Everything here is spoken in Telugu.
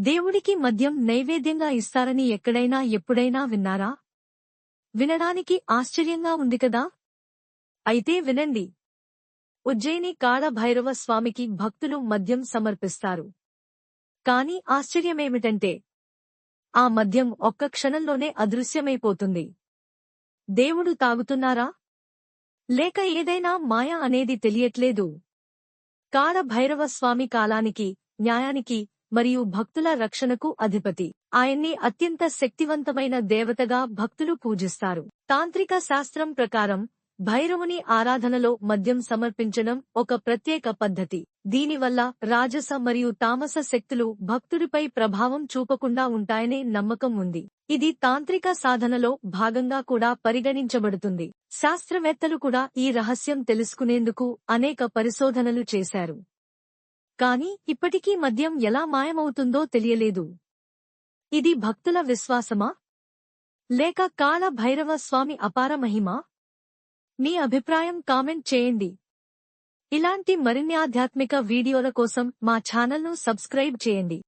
దేవుడికి మద్యం నైవేద్యంగా ఇస్తారని ఎక్కడైనా ఎప్పుడైనా విన్నారా? వినడానికి ఆశ్చర్యంగా ఉంది కదా? అయితే వినండి. ఉజ్జయిని కాళభైరవ స్వామికి భక్తులు మద్యం సమర్పిస్తారు. కాని ఆశ్చర్యమేమిటంటే ఆ మద్యం ఒక్క క్షణంలోనే అదృశ్యమైపోతుంది. దేవుడు తాగుతున్నారా? లేక ఏదైనా మాయ అనేది తెలియట్లేదు. కాళభైరవ స్వామి కాలానికి న్యాయానికి మరియు భక్తుల రక్షణకు అధిపతి. ఆయన్ని అత్యంత శక్తివంతమైన దేవతగా భక్తులు పూజిస్తారు. తాంత్రిక శాస్త్రం ప్రకారం భైరవుని ఆరాధనలో మద్యం సమర్పించడం ఒక ప్రత్యేక పద్ధతి. దీనివల్ల రాజస మరియు తామస శక్తులు భక్తుడిపై ప్రభావం చూపకుండా ఉంటాయనే నమ్మకం ఉంది. ఇది తాంత్రిక సాధనలో భాగంగా కూడా పరిగణించబడుతుంది. శాస్త్రవేత్తలు కూడా ఈ రహస్యం తెలుసుకునేందుకు అనేక పరిశోధనలు చేశారు. కాని ఇప్పటికీ మద్యం ఎలా మాయమవుతుందో తెలియలేదు. ఇది భక్తుల విశ్వాసమా? లేక కాళ భైరవ స్వామి అపార మహిమా? మీ అభిప్రాయం కామెంట్ చేయండి. ఇలాంటి మరిన్ని ఆధ్యాత్మిక వీడియోల కోసం మా ఛానల్ను సబ్స్క్రైబ్ చేయండి.